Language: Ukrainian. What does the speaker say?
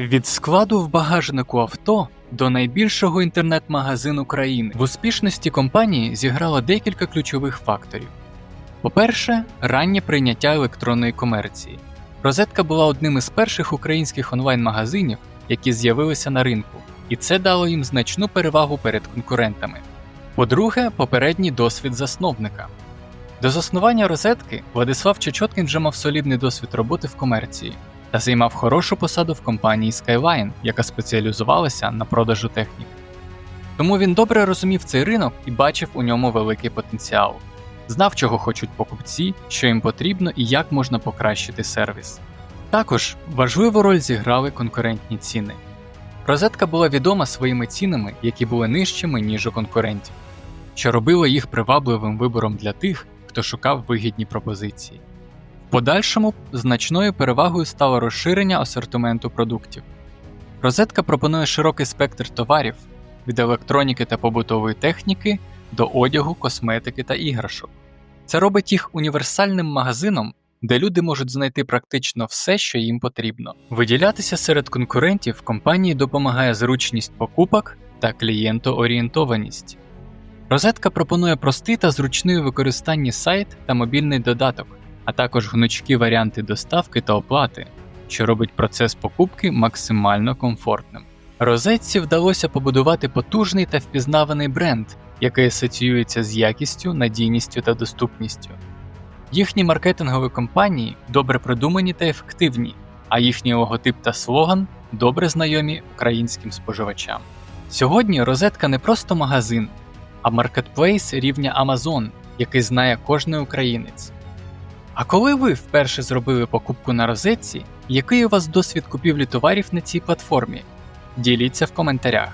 Від складу в багажнику авто до найбільшого інтернет-магазину країни в успішності компанії зіграло декілька ключових факторів. По-перше, раннє прийняття електронної комерції. Розетка була одним із перших українських онлайн-магазинів, які з'явилися на ринку, і це дало їм значну перевагу перед конкурентами. По-друге, попередній досвід засновника. До заснування розетки Владислав Чечоткін вже мав солідний досвід роботи в комерції та займав хорошу посаду в компанії Skyline, яка спеціалізувалася на продажу техніки. Тому він добре розумів цей ринок і бачив у ньому великий потенціал, знав, чого хочуть покупці, що їм потрібно і як можна покращити сервіс. Також важливу роль зіграли конкурентні ціни. Розетка була відома своїми цінами, які були нижчими, ніж у конкурентів, що робило їх привабливим вибором для тих, хто шукав вигідні пропозиції. Подальшому значною перевагою стало розширення асортименту продуктів. Розетка пропонує широкий спектр товарів від електроніки та побутової техніки до одягу, косметики та іграшок. Це робить їх універсальним магазином, де люди можуть знайти практично все, що їм потрібно. Виділятися серед конкурентів компанії допомагає зручність покупок та клієнтоорієнтованість. Розетка пропонує простий та зручний використанні сайт та мобільний додаток, а також гнучкі варіанти доставки та оплати, що робить процес покупки максимально комфортним. Розетці вдалося побудувати потужний та впізнаваний бренд, який асоціюється з якістю, надійністю та доступністю. Їхні маркетингові кампанії добре продумані та ефективні, а їхній логотип та слоган добре знайомі українським споживачам. Сьогодні розетка не просто магазин, а маркетплейс рівня Amazon, який знає кожний українець. А коли ви вперше зробили покупку на розетці, який у вас досвід купівлі товарів на цій платформі? Діліться в коментарях.